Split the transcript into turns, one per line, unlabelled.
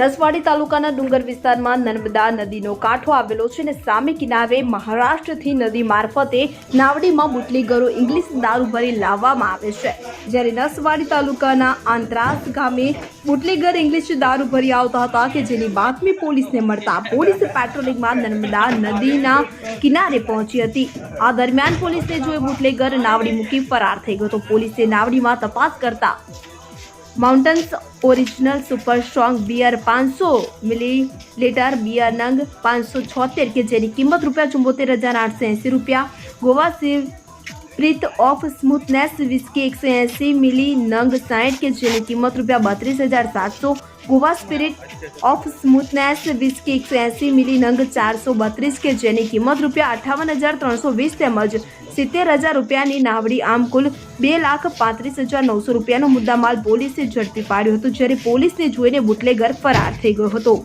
નસવાડી તાલુકાના ડુંગર વિસ્તારમાં નર્મદા નદીનો કાંઠો આવેલો છે અને સામે કિનારે મહારાષ્ટ્રથી નદી મારફતે નાવડીમાં બુટલીગરો ઇંગ્લિશ દારૂ ભરી લાવવામાં આવે છે. જ્યારે નસવાડી તાલુકાના આંતરાસ ગામે બુટલીગર ઇંગ્લિશ દારૂ ભરી આવતા હતા કે જેની બાતમી પોલીસને મળતા પોલીસ પેટ્રોલિંગમાં નર્મદા નદીના કિનારે પહોંચી હતી. આ દરમિયાન પોલીસને જોઈ બુટલેગર નાવડી મૂકી ફરાર થઈ ગયો તો પોલીસે નાવડીમાં તપાસ કરતા mountains original super strong beer પાંચસો મિલી લીટર બિયર નંગ પાંચસો છોતેર કે જેની કિંમત રૂપિયા ચુંબોતેર હજાર આઠસો એંસી રૂપિયા Goa spirit of smoothness whisky એકસો એંસી મિલી નંગ સાઠ કે જેની કિંમત રૂપિયા બત્રીસ હજાર સાતસો Goa spirit of smoothness whisky એકસો એંસી મિલી નંગ ચારસો બત્રીસ કે જેની કિંમત રૂપિયા અઠાવન હજાર ત્રણસો વીસ તેમજ સિત્તેર હજાર રૂપિયાની નાવડી આમ કુલ બે લાખ પાંત્રીસ હજાર નવસો રૂપિયાનો મુદ્દામાલ પોલીસે ઝડપી પાડ્યો હતો, જ્યારે પોલીસને જોઈને બુટલેગર ફરાર થઈ ગયો હતો.